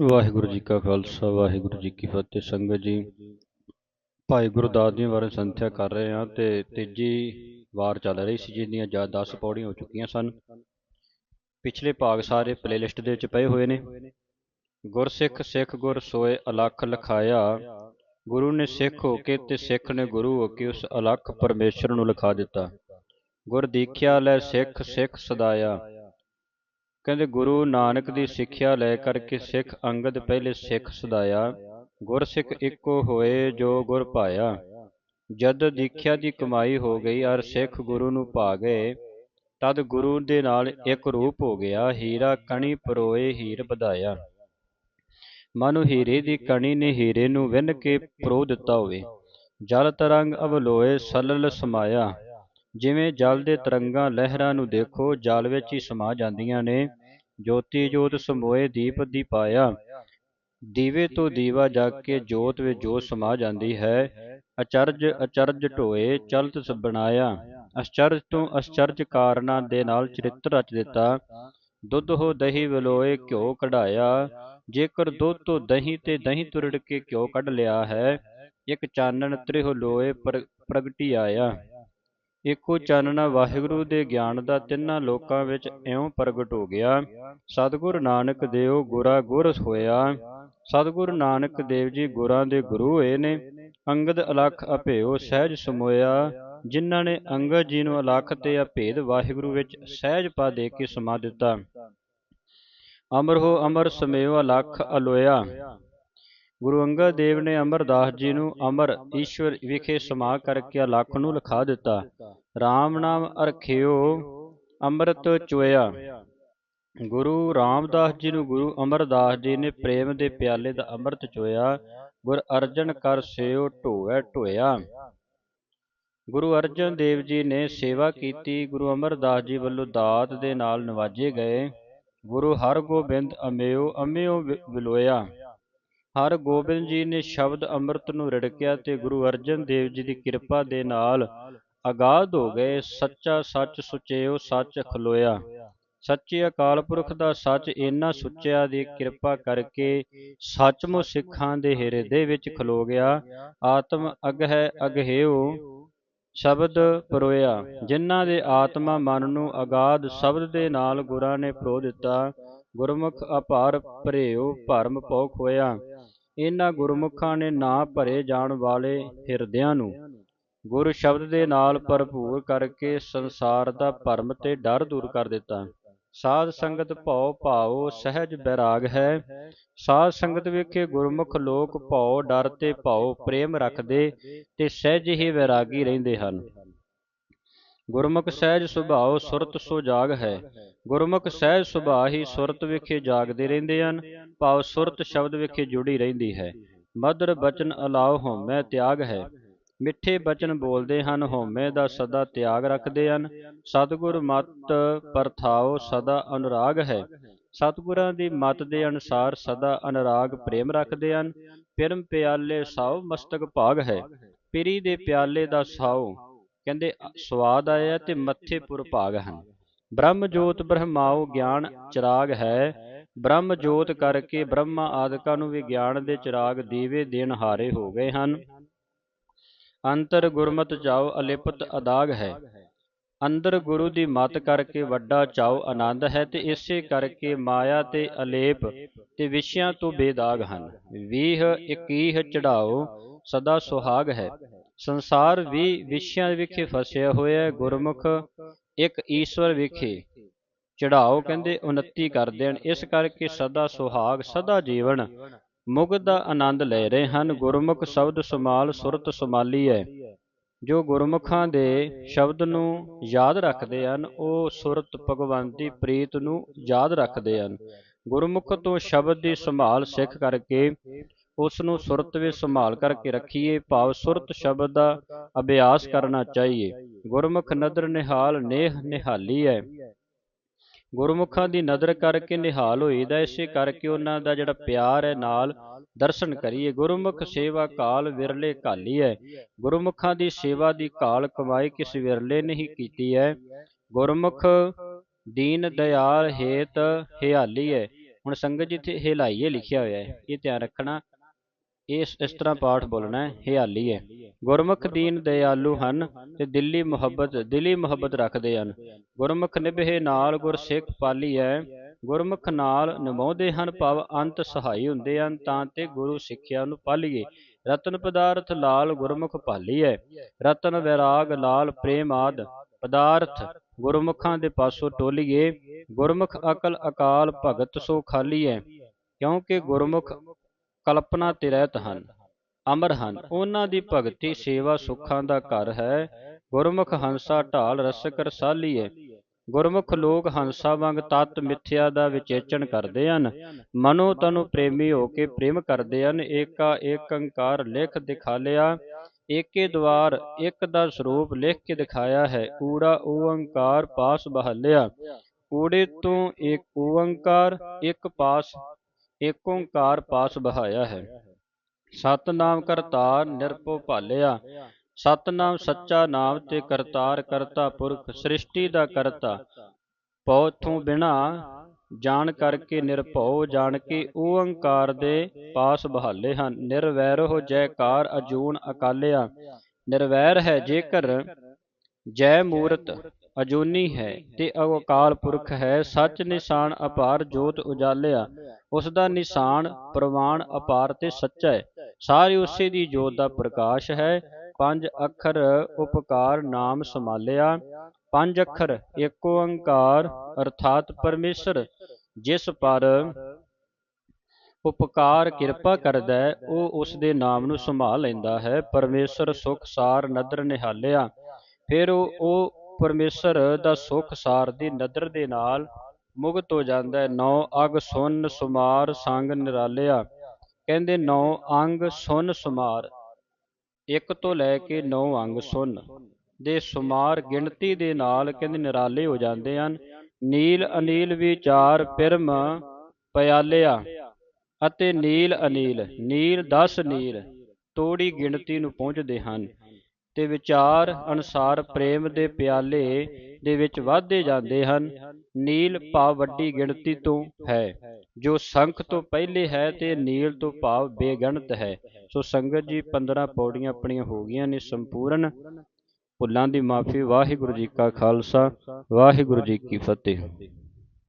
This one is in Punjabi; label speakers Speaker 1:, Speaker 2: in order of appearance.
Speaker 1: ਵਾਹਿਗੁਰੂ ਜੀ ਕਾ ਖਾਲਸਾ, ਵਾਹਿਗੁਰੂ ਜੀ ਕੀ ਫਤਿਹ। ਸੰਗਤ ਜੀ, ਭਾਈ ਗੁਰਦਾਸ ਜੀ ਬਾਰੇ ਸੰਥਿਆ ਕਰ ਰਹੇ ਹਾਂ ਤੇ ਤੀਜੀ ਵਾਰ ਚੱਲ ਰਹੀ ਸੀ ਜਿਹਦੀਆਂ ਜਾਂ 10 ਪੌੜੀਆਂ ਹੋ ਚੁੱਕੀਆਂ ਸਨ। ਪਿਛਲੇ ਭਾਗ ਸਾਰੇ ਪਲੇਲਿਸਟ ਦੇ ਵਿੱਚ ਪਏ ਹੋਏ ਨੇ। ਗੁਰਸਿੱਖ ਸਿੱਖ ਗੁਰ ਸੋਏ ਅਲੱਖ ਲਖਾਇਆ। ਗੁਰੂ ਨੇ ਸਿੱਖ ਹੋ ਕੇ ਤੇ ਸਿੱਖ ਨੇ ਗੁਰੂ ਹੋ ਕੇ ਉਸ ਅਲੱਖ ਪਰਮੇਸ਼ਰ ਨੂੰ ਲਿਖਾ ਦਿੱਤਾ। ਗੁਰ ਦੀਖਿਆ ਲੈ ਸਿੱਖ ਸਿੱਖ ਸਦਾਇਆ। ਕਹਿੰਦੇ, ਗੁਰੂ ਨਾਨਕ ਦੀ ਸਿੱਖਿਆ ਲੈ ਕਰਕੇ ਸਿੱਖ ਅੰਗਦ ਪਹਿਲੇ ਸਿੱਖ ਸਦਾਇਆ, ਗੁਰ ਸਿੱਖ ਇੱਕੋ ਹੋਏ ਜੋ ਗੁਰ ਪਾਇਆ। ਜਦ ਦੀਖਿਆ ਦੀ ਕਮਾਈ ਹੋ ਗਈ ਔਰ ਸਿੱਖ ਗੁਰੂ ਨੂੰ ਪਾ ਗਏ, ਤਦ ਗੁਰੂ ਦੇ ਨਾਲ ਇੱਕ ਰੂਪ ਹੋ ਗਿਆ, ਹੀਰਾ ਕਣੀ ਪਰੋਏ ਹੀਰ ਵਧਾਇਆ। ਮਨੁ ਹੀਰੇ ਦੀ ਕਣੀ ਨੇ ਹੀਰੇ ਨੂੰ ਵਿੰਨ ਕੇ ਪਰੋ ਦਿੱਤਾ ਹੋਵੇ। ਜਲ ਤਰੰਗ ਅਵਲੋਏ ਸਲਲ ਸਮਾਇਆ। ਜਿਵੇਂ ਜਲ ਦੇ ਤਰੰਗਾਂ ਲਹਿਰਾਂ ਨੂੰ ਦੇਖੋ, ਜਲ ਵਿੱਚ ਹੀ ਸਮਾ ਜਾਂਦੀਆਂ ਨੇ। ਜੋਤੀ ਜੋਤ ਸਮੋਏ ਦੀਪ ਦੀ ਪਾਇਆ। ਦੀਵੇ ਤੋਂ ਦੀਵਾ ਜਗ ਕੇ ਜੋਤ ਵਿੱਚ ਜੋਤ ਸਮਾ ਜਾਂਦੀ ਹੈ। ਅਚਰਜ ਅਚਰਜ ਢੋਏ ਚਲਤ ਬਣਾਇਆ। ਅਚਰਜ ਤੋਂ ਅਚਰਜ ਕਾਰਨਾਂ ਦੇ ਨਾਲ ਚਰਿੱਤਰ ਰਚ ਦਿੱਤਾ। ਦੁੱਧ ਹੋ ਦਹੀਂ ਵਲੋਏ ਘਿਓ ਕਢਾਇਆ। ਜੇਕਰ ਦੁੱਧ ਤੋਂ ਦਹੀਂ ਤੇ ਦਹੀਂ ਤੁਰੜ ਕੇ ਘਿਓ ਕੱਢ ਲਿਆ ਹੈ, ਇੱਕ ਚਾਨਣ ਤ੍ਰਿਹ ਲੋਏ ਪ੍ਰਗਟੀ ਆਇਆ। ਇੱਕੋ ਚਾਨਣਾ ਵਾਹਿਗੁਰੂ ਦੇ ਗਿਆਨ ਦਾ ਤਿੰਨਾਂ ਲੋਕਾਂ ਵਿੱਚ ਇਉਂ ਪ੍ਰਗਟ ਹੋ ਗਿਆ। ਸਤਿਗੁਰ ਨਾਨਕ ਦੇਵ ਗੁਰਾ ਗੁਰ ਹੋਇਆ ਸਤਿਗੁਰ ਨਾਨਕ ਦੇਵ ਜੀ ਗੁਰਾਂ ਦੇ ਗੁਰੂ ਹੋਏ ਨੇ। ਅੰਗਦ ਅਲਖ ਅਭੇਓ ਸਹਿਜ ਸਮੋਇਆ। ਜਿਨ੍ਹਾਂ ਨੇ ਅੰਗਦ ਜੀ ਨੂੰ ਅਲਖ ਤੇ ਅਭੇਦ ਵਾਹਿਗੁਰੂ ਵਿੱਚ ਸਹਿਜ ਪਾ ਦੇ ਕੇ ਸਮਾ ਦਿੱਤਾ। ਅਮਰ ਹੋ ਅਮਰ ਸਮੇਉ ਅਲਖ ਅਲੋਇਆ। ਗੁਰੂ ਅੰਗਦ ਦੇਵ ਨੇ ਅਮਰਦਾਸ ਜੀ ਨੂੰ ਅਮਰ ਈਸ਼ਵਰ ਵਿਖੇ ਸਮਾ ਕਰਕੇ ਲੱਖ ਨੂੰ ਲਿਖਾ ਦਿੱਤਾ। RAM ਨਾਮ ਅਰਖਿਓ, ਅੰਮ੍ਰਿਤ ਚੋਇਆ। ਗੁਰੂ ਰਾਮਦਾਸ ਜੀ ਨੂੰ ਗੁਰੂ ਅਮਰਦਾਸ ਜੀ ਨੇ ਪ੍ਰੇਮ ਦੇ ਪਿਆਲੇ ਦਾ ਅੰਮ੍ਰਿਤ ਚੋਇਆ। ਗੁਰ ਅਰਜਨ ਕਰ ਸੇਉ ਢੋਏ ਢੋਇਆ। ਗੁਰੂ ਅਰਜਨ ਦੇਵ ਜੀ ਨੇ ਸੇਵਾ ਕੀਤੀ। ਗੁਰੂ ਅਮਰਦਾਸ ਜੀ ਵੱਲੋਂ ਦਾਤ ਦੇ ਨਾਲ ਨਵਾਜੇ ਗਏ। ਗੁਰੂ ਹਰਗੋਬਿੰਦ ਅਮਿਓ ਅਮਿਓ ਵਿਲੋਇਆ। ਹਰ ਗੋਬਿੰਦ ਜੀ ਨੇ ਸ਼ਬਦ ਅੰਮ੍ਰਿਤ ਨੂੰ ਰਿੜਕਿਆ ਤੇ ਗੁਰੂ ਅਰਜਨ ਦੇਵ ਜੀ ਦੀ ਕਿਰਪਾ ਦੇ ਨਾਲ ਅਗਾਧ ਹੋ ਗਏ। ਸੱਚਾ ਸੱਚ ਸੁਚੇਓ ਸੱਚ ਖਲੋਇਆ। ਸੱਚੇ ਅਕਾਲ ਪੁਰਖ ਦਾ ਸੱਚ ਇੰਨਾ ਸੁੱਚਿਆ ਦੀ ਕਿਰਪਾ ਕਰਕੇ ਸੱਚਮੁੱਚ ਸਿੱਖਾਂ ਦੇ ਹਿਰਦੇ ਵਿੱਚ ਖਲੋ ਗਿਆ। ਆਤਮ ਅਗ ਹੈ ਅਗਹਿਓ ਸ਼ਬਦ ਪਰੋਇਆ। ਜਿਨ੍ਹਾਂ ਦੇ ਆਤਮਾ ਮਨ ਨੂੰ ਅਗਾਧ ਸ਼ਬਦ ਦੇ ਨਾਲ ਗੁਰਾਂ ਨੇ ਪਰੋ ਦਿੱਤਾ। ਗੁਰਮੁਖ ਅਪਾਰ ਭਰਿਓ ਭਰਮ ਪੌਖ ਹੋਇਆ। ਇਹਨਾਂ ਗੁਰਮੁਖਾਂ ਨੇ ਨਾ ਭਰੇ ਜਾਣ ਵਾਲੇ ਹਿਰਦਿਆਂ ਨੂੰ। ਗੁਰ ਸ਼ਬਦ ਦੇ ਨਾਲ ਭਰਪੂਰ ਕਰਕੇ ਸੰਸਾਰ ਦਾ ਭਰਮ ਤੇ ਡਰ ਦੂਰ ਕਰ ਦਿੱਤਾ। ਸਾਧ ਸੰਗਤ ਭਉ ਭਾਉ ਸਹਿਜ ਬੈਰਾਗ ਹੈ। ਸਾਧ ਸੰਗਤ ਵੇਖੇ ਗੁਰਮੁਖ ਲੋਕ ਭਉ ਡਰ ਤੇ ਭਉ ਪ੍ਰੇਮ ਰੱਖਦੇ ਤੇ ਸਹਿਜ ਹੀ ਵੈਰਾਗੀ ਰਹਿੰਦੇ ਹਨ। ਗੁਰਮੁਖ ਸਹਿਜ ਸੁਭਾਉ ਸੁਰਤ ਸੋ ਜਾਗ ਹੈ। ਗੁਰਮੁਖ ਸਹਿਜ ਸੁਭਾਅ ਹੀ ਸੁਰਤ ਵਿਖੇ ਜਾਗਦੇ ਰਹਿੰਦੇ ਹਨ। ਭਾਵ ਸੁਰਤ ਸ਼ਬਦ ਵਿਖੇ ਜੁੜੀ ਰਹਿੰਦੀ ਹੈ। ਮਦਰ ਬਚਨ ਅਲਾਉ ਹਉਮੈ ਤਿਆਗ ਹੈ। ਮਿੱਠੇ ਬਚਨ ਬੋਲਦੇ ਹਨ ਹਉਮੈ ਦਾ ਸਦਾ ਤਿਆਗ ਰੱਖਦੇ ਹਨ। ਸਤਿਗੁਰ ਮਤ ਪਰਥਾਓ ਸਦਾ ਅਨੁਰਾਗ ਹੈ। ਸਤਿਗੁਰਾਂ ਦੀ ਮਤ ਦੇ ਅਨੁਸਾਰ ਸਦਾ ਅਨੁਰਾਗ ਪ੍ਰੇਮ ਰੱਖਦੇ ਹਨ। ਪਿਰਮ ਪਿਆਲੇ ਸਾਉ ਮਸਤਕ ਭਾਗ ਹੈ। ਪਿਰੀ ਦੇ ਪਿਆਲੇ ਦਾ ਸਾਉ। ਕਹਿੰਦੇ ਸਵਾਦ ਆਇਆ ਤੇ ਮੱਥੇ ਪੁਰ ਭਾਗ ਹਨ। ਬ੍ਰਹਮ ਜੋਤ ਬ੍ਰਹਮਾਉ ਗਿਆਨ ਚਿਰਾਗ ਹੈ। ਬ੍ਰਹਮ ਜੋਤ ਕਰਕੇ ਬ੍ਰਹਮਾ ਆਦਿਕਾਂ ਨੂੰ ਵੀ ਗਿਆਨ ਦੇ ਚਿਰਾਗ ਦੀਵੇ ਦੇਣ ਹਾਰੇ ਹੋ ਗਏ ਹਨ। ਅੰਤਰ ਗੁਰਮਤ ਚਾਉ ਅਲਿਪਤ ਅਦਾਗ ਹੈ। ਅੰਦਰ ਗੁਰੂ ਦੀ ਮਤ ਕਰਕੇ ਵੱਡਾ ਚਾਉ ਆਨੰਦ ਹੈ ਤੇ ਇਸੇ ਕਰਕੇ ਮਾਇਆ ਤੇ ਅਲੇਪ ਤੇ ਵਿਸ਼ਿਆਂ ਤੋਂ ਬੇਦਾਗ ਹਨ। 20 21 ਚੜਾਓ ਸਦਾ ਸੁਹਾਗ ਹੈ। ਸੰਸਾਰ ਵੀ ਵਿਸ਼ਿਆਂ ਵਿਖੇ ਫਸਿਆ ਹੋਇਆ ਗੁਰਮੁਖ ਇੱਕ ਈਸ਼ਵਰ ਵਿਖੇ ਚੜਾਓ ਕਹਿੰਦੇ ਉਨਤੀ ਕਰਦੇ ਹਨ ਇਸ ਕਰਕੇ ਸਦਾ ਸੁਹਾਗ ਸਦਾ ਜੀਵਨ ਮੁਗਧ ਦਾ ਆਨੰਦ ਲੈ ਰਹੇ ਹਨ। ਗੁਰਮੁਖ ਸ਼ਬਦ ਸਮਾਲ ਸੁਰਤ ਸਮਾਲੀ ਹੈ। ਜੋ ਗੁਰਮੁਖਾਂ ਦੇ ਸ਼ਬਦ ਨੂੰ ਯਾਦ ਰੱਖਦੇ ਹਨ ਉਹ ਸੁਰਤ ਭਗਵੰਤੀ ਪ੍ਰੀਤ ਨੂੰ ਯਾਦ ਰੱਖਦੇ ਹਨ। ਗੁਰਮੁਖ ਤੋਂ ਸ਼ਬਦ ਦੀ ਸੰਭਾਲ ਸਿੱਖ ਕਰਕੇ ਉਸ ਨੂੰ ਸੁਰਤ ਵਿੱਚ ਸੰਭਾਲ ਕਰਕੇ ਰੱਖੀਏ, ਭਾਵ ਸੁਰਤ ਸ਼ਬਦ ਦਾ ਅਭਿਆਸ ਕਰਨਾ ਚਾਹੀਏ। ਗੁਰਮੁਖ ਨਦਰ ਨਿਹਾਲ ਨੇਹ ਨਿਹਾਲੀ ਹੈ ਗੁਰਮੁਖਾਂ ਦੀ ਨਜ਼ਰ ਕਰਕੇ ਨਿਹਾਲ ਹੋਈਦਾ, ਇਸੇ ਕਰਕੇ ਉਹਨਾਂ ਦਾ ਜਿਹੜਾ ਪਿਆਰ ਹੈ ਨਾਲ ਦਰਸ਼ਨ ਕਰੀਏ। ਗੁਰਮੁਖ ਸੇਵਾ ਕਾਲ ਵਿਰਲੇ ਕਾਲੀ ਹੈ ਗੁਰਮੁਖਾਂ ਦੀ ਸੇਵਾ ਦੀ ਕਾਲ ਕਮਾਈ ਕਿਸ ਵਿਰਲੇ ਨਹੀਂ ਕੀਤੀ ਹੈ ਗੁਰਮੁਖ ਦੀਨ ਦਇਆਲ ਹੇਤ ਹਿਆਲੀ ਹੈ ਹੁਣ ਸੰਗਤ ਜੀ ਤੇ ਹਿਲਾਈਏ ਲਿਖਿਆ ਹੋਇਆ ਹੈ ਇਹ ਧਿਆਨ ਰੱਖਣਾ ਇਸ ਇਸ ਤਰ੍ਹਾਂ ਪਾਠ ਬੋਲਣਾ ਹੈ ਹਿਆਲੀ ਹੈ। ਗੁਰਮੁਖ ਦੀਨ ਦਇਆਲੂ ਹਨ ਤੇ ਦਿੱਲੀ ਮੁਹੱਬਤ, ਦਿਲੀ ਮੁਹੱਬਤ ਰੱਖਦੇ ਹਨ। ਗੁਰਮੁਖ ਨਿਭੇ ਨਾਲ ਗੁਰ ਸਿੱਖ ਪਾਲੀਐ ਗੁਰਮੁਖ ਨਾਲ ਨਿਭਾਉਂਦੇ ਹਨ ਭਵ ਅੰਤ ਸਹਾਈ ਹੁੰਦੇ ਹਨ, ਤਾਂ ਤੇ ਗੁਰੂ ਸਿੱਖਿਆ ਨੂੰ ਪਾਲੀਏ। ਰਤਨ ਪਦਾਰਥ ਲਾਲ ਗੁਰਮੁਖ ਭਾਲੀਐ ਰਤਨ ਵਿਰਾਗ ਲਾਲ ਪ੍ਰੇਮ ਆਦ ਪਦਾਰਥ ਗੁਰਮੁਖਾਂ ਦੇ ਪਾਸੋਂ ਟੋਲੀਏ। ਗੁਰਮੁਖ ਅਕਲ ਅਕਾਲ ਭਗਤ ਸੋ ਖਾਲੀ ਹੈ। ਕਿਉਂਕਿ ਗੁਰਮੁਖ ਕਲਪਨਾ ਤੇ ਰਹਿਤ ਹਨ, ਅਮਰ ਹਨ। ਉਹਨਾਂ ਦੀ ਭਗਤੀ ਸੇਵਾ ਸੁੱਖਾਂ ਦਾ ਘਰ ਹੈ। ਗੁਰਮੁਖ ਹੰਸਾ ਢਾਲ ਰਸਕ ਰਸਾਲੀ ਹੈ ਗੁਰਮੁਖ ਲੋਕ ਹੰਸਾ ਵਾਂਗ ਤਤ ਮਿੱਥਿਆ ਦਾ ਵਿਚੇਚਣ ਕਰਦੇ ਹਨ। ਮਨੋ ਤਨੁ ਪ੍ਰੇਮੀ ਹੋ ਕੇ ਪ੍ਰੇਮ ਕਰਦੇ ਹਨ। ਏਕਾ ਏਕੰਕਾਰ ਲਿਖ ਦਿਖਾਲਿਆ। ਏਕੇ ਦਵਾਰ ਇੱਕ ਦਾ ਸਰੂਪ ਲਿਖ ਕੇ ਦਿਖਾਇਆ ਹੈ। ਊੜਾ ਓੰਕਾਰ ਪਾਸ ਬਹਾਲਿਆ। ਊੜੇ ਤੋਂ ਇੱਕ ਓੰਕਾਰ ਇੱਕ ਪਾਸ ਏਕ ਓੰਕਾਰ ਪਾਸ ਬਹਾਇਆ ਹੈ। ਸਤਨਾਮ ਕਰਤਾਰ ਨਿਰਭਉ ਭਾਲਿਆ। ਸਤਨਾਮ ਸੱਚਾ ਨਾਮ ਤੇ ਕਰਤਾਰ ਕਰਤਾ ਪੁਰਖ, ਸ੍ਰਿਸ਼ਟੀ ਦਾ ਕਰਤਾ। ਪਉ ਤੋਂ ਬਿਨਾ ਜਾਣ ਕਰਕੇ ਨਿਰਭਉ, ਜਾਣ ਕੇ ਓੰਕਾਰ ਦੇ ਪਾਸ ਬਹਾਲੇ ਹਨ। ਨਿਰਵੈਰੋ ਜੈਕਾਰ ਅਜੂਨ ਅਕਾਲਿਆ। ਨਿਰਵੈਰ ਹੈ ਜੇਕਰ ਜੈ ਮੂਰਤ ਅਜੂਨੀ ਹੈ ਤੇ ਅਕਾਲ ਪੁਰਖ ਹੈ, ਸੱਚ ਨਿਸ਼ਾਨ ਅਪਾਰ ਜੋਤ ਉਜਾਲਿਆ। ਉਸ ਦਾ ਨਿਸ਼ਾਨ ਪ੍ਰਮਾਣ ਅਪਾਰ ਤੇ ਸੱਚਾ ਹੈ। ਸਾਰੇ ਉਸੇ ਦੀ ਜੋਤ ਦਾ ਪ੍ਰਕਾਸ਼ ਹੈ। ਪੰਜ ਅੱਖਰ ਉਪਕਾਰ ਨਾਮ ਸਮਾਲਿਆ ਪੰਜ ਅੱਖਰ ਏਕ ਓੰਕਾਰ ਅਰਥਾਤ ਪਰਮੇਸ਼ਰ, ਜਿਸ ਪਰ ਉਪਕਾਰ ਕਿਰਪਾ ਕਰਦਾ ਹੈ, ਉਹ ਉਸ ਦੇ ਨਾਮ ਨੂੰ ਸੰਭਾਲ ਲੈਂਦਾ ਹੈ। ਪਰਮੇਸ਼ਰ ਸੁਖ ਸਾਰ ਨਦਰ ਨਿਹਾਲਿਆ। ਫਿਰ ਉਹ ਉਹ ਪਰਮੇਸ਼ਰ ਦਾ ਸੁਖ ਸਾਰ ਦੀ ਨਦਰ ਦੇ ਨਾਲ ਮੁਕਤ ਹੋ ਜਾਂਦਾ ਨੌ ਅਗ ਸੁਨ ਸੁਮਾਰ ਸੰਗ ਨਿਰਾਲਿਆ। ਕਹਿੰਦੇ ਨੌ ਅੰਗ ਸੁਨ ਸੁਮਾਰ। ਇੱਕ ਤੋਂ ਲੈ ਕੇ ਨੌ ਅੰਗ ਸੁਨ। ਦੇ ਸੁਮਾਰ ਗਿਣਤੀ ਦੇ ਨਾਲ ਕਹਿੰਦੇ ਨਿਰਾਲੇ ਹੋ ਜਾਂਦੇ ਹਨ। ਨੀਲ ਅਨੀਲ ਵਿਚਾਰ ਪਿਰਮ ਪਿਆਲਿਆ ਅਤੇ ਨੀਲ ਅਨੀਲ। ਨੀਲ 10 ਨੀਲ। ਤੋੜੀ ਗਿਣਤੀ ਨੂੰ ਪਹੁੰਚਦੇ ਹਨ। ਤੇ ਵਿਚਾਰ ਅਨੁਸਾਰ ਪ੍ਰੇਮ ਦੇ ਪਿਆਲੇ ਦੇ ਵਿੱਚ ਵਧਦੇ ਜਾਂਦੇ ਹਨ। ਨੀਲ ਭਾਵ ਵੱਡੀ ਗਿਣਤੀ ਤੋਂ ਹੈ। ਜੋ ਸੰਖ ਤੋਂ ਪਹਿਲੇ ਹੈ ਤੇ ਨੀਲ ਤੋਂ ਭਾਵ ਬੇਗਣਤ ਹੈ। ਸੋ ਸੰਗਤ ਜੀ 15 ਪੌੜੀਆਂ ਆਪਣੀਆਂ ਹੋ ਗਈਆਂ ਨੇ ਸੰਪੂਰਨ। ਭੁੱਲਾਂ ਦੀ ਮਾਫੀ। ਵਾਹਿਗੁਰੂ ਜੀ ਕਾ ਖਾਲਸਾ। ਵਾਹਿਗੁਰੂ ਜੀ ਕੀ ਫਤਿਹ।